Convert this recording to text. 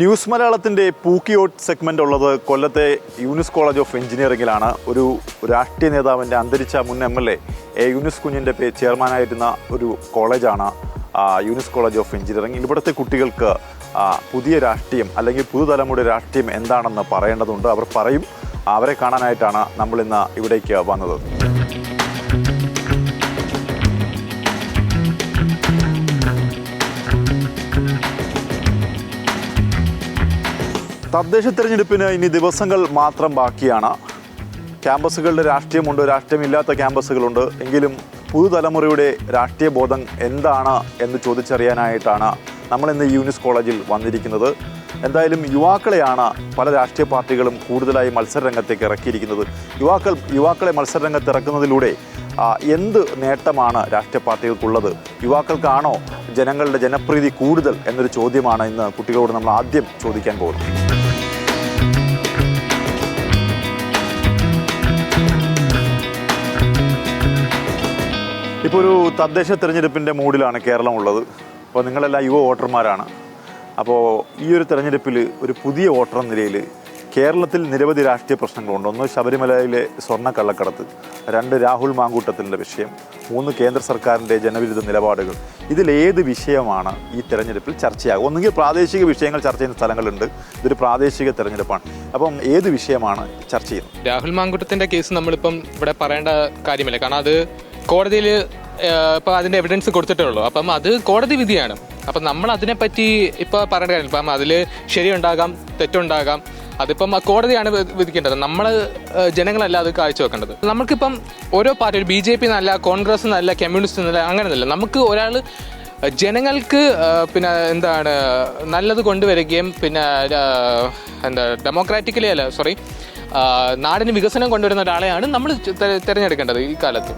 News മലയാളത്തിന്റെ പൂക്കിയോട്ട് segment ഉള്ളത് കൊല്ലത്തെ യൂനിസ് കോളേജ് ഓഫ് എഞ്ചിനീയറിംഗിലാണ്. ഒരു രാഷ്ട്രീയ നേതാവിന്റെ അന്തരിച്ച മുൻ എം എൽ എ യൂനിസ് കുഞ്ഞിന്റെ പേ ചെയർമാനായിരുന്ന ഒരു കോളേജാണ് യൂനിസ് കോളേജ് ഓഫ് എഞ്ചിനീയറിംഗ്. ഇവിടുത്തെ കുട്ടികൾക്ക് പുതിയ രാഷ്ട്രീയം അല്ലെങ്കിൽ പുതുതലമുറയുടെ രാഷ്ട്രീയം എന്താണെന്ന് പറയേണ്ടതുണ്ട്. അവർ പറയും അവരെ കാണാനായിട്ടാണ് നമ്മളിന്ന് ഇവിടേക്ക് വന്നത്. തദ്ദേശ തെരഞ്ഞെടുപ്പിന് ഇനി ദിവസങ്ങൾ മാത്രം ബാക്കിയാണ്. ക്യാമ്പസുകളുടെ രാഷ്ട്രീയമുണ്ട് രാഷ്ട്രീയമില്ലാത്ത ക്യാമ്പസുകളുണ്ട്. എങ്കിലും പുതുതലമുറയുടെ രാഷ്ട്രീയ ബോധം എന്താണ് എന്ന് ചോദിച്ചറിയാനായിട്ടാണ് നമ്മൾ ഇന്ന് യൂനിസ് കോളേജിൽ വന്നിരിക്കുന്നത്. എന്തായാലും യുവാക്കളെയാണ് പല രാഷ്ട്രീയ പാർട്ടികളും കൂടുതലായി മത്സരരംഗത്തേക്ക് ഇറക്കിയിരിക്കുന്നത്. യുവാക്കൾ യുവാക്കളെ മത്സരരംഗത്ത് ഇറക്കുന്നതിലൂടെ എന്ത് നേട്ടമാണ് രാഷ്ട്രീയ പാർട്ടികൾക്കുള്ളത്? യുവാക്കൾക്കാണോ ജനങ്ങളുടെ ജനപ്രീതി കൂടുതൽ എന്നൊരു ചോദ്യമാണ് ഇന്ന് കുട്ടികളോട് നമ്മൾ ആദ്യം ചോദിക്കാൻ പോകുന്നത്. ഇപ്പോൾ ഒരു തദ്ദേശ തിരഞ്ഞെടുപ്പിന്റെ മൂഡിലാണ് കേരളം ഉള്ളത് അപ്പോൾ നിങ്ങളെല്ലാം യുവ വോട്ടർമാരാണ്. അപ്പോൾ ഈ ഒരു തിരഞ്ഞെടുപ്പിൽ ഒരു പുതിയ വോട്ടർ എന്ന നിലയിൽ കേരളത്തിൽ നിരവധി രാഷ്ട്രീയ പ്രശ്നങ്ങളുണ്ട്. ഒന്ന് ശബരിമലയിലെ സ്വർണ കള്ളക്കടത്ത് രണ്ട് രാഹുൽ മാങ്കൂട്ടത്തിന്റെ വിഷയം. മൂന്ന് കേന്ദ്ര സർക്കാരിന്റെ ജനവിരുദ്ധ നിലപാടുകൾ. ഇതിലേത് വിഷയമാണ് ഈ തെരഞ്ഞെടുപ്പിൽ ചർച്ചയാകും ഒന്നുകിൽ പ്രാദേശിക വിഷയങ്ങൾ ചർച്ച ചെയ്യുന്ന സ്ഥലങ്ങളുണ്ട്. ഇതൊരു പ്രാദേശിക തെരഞ്ഞെടുപ്പാണ്. അപ്പം ഏത് വിഷയമാണ് ചർച്ച ചെയ്യുന്നത്? രാഹുൽ മാങ്കുട്ടത്തിന്റെ കേസ് നമ്മളിപ്പം ഇവിടെ പറയേണ്ട കാര്യമില്ല. കാരണം അത് കോടതിയിൽ ഇപ്പോൾ അതിന്റെ എവിഡൻസ് കൊടുത്തിട്ടേ ഉള്ളൂ. അപ്പം അത് കോടതി വിധിയാണ്. അപ്പം നമ്മൾ അതിനെപ്പറ്റി ഇപ്പോൾ പറയേണ്ട കാര്യം ഇപ്പം അതിൽ ശരിയുണ്ടാകാം തെറ്റുണ്ടാകാം. അതിപ്പം കോടതിയാണ് വിധിക്കേണ്ടത്. നമ്മൾ ജനങ്ങളല്ല അത് കാഴ്ചവെക്കേണ്ടത്. നമുക്കിപ്പം ഓരോ പാർട്ടി ബി ജെ പി എന്നല്ല കോൺഗ്രസ് എന്നല്ല കമ്മ്യൂണിസ്റ്റ് എന്നല്ല അങ്ങനെയല്ല നമുക്ക് ഒരാൾ ജനങ്ങൾക്ക് പിന്നെ എന്താണ് നല്ലത് കൊണ്ടുവരികയും പിന്നെ എന്താ ഡെമോക്രാറ്റിക്കലി അല്ല സോറി നാടിന് വികസനം കൊണ്ടുവരുന്ന ഒരാളെയാണ് നമ്മൾ തിരഞ്ഞെടുക്കേണ്ടത് ഈ കാലത്ത്.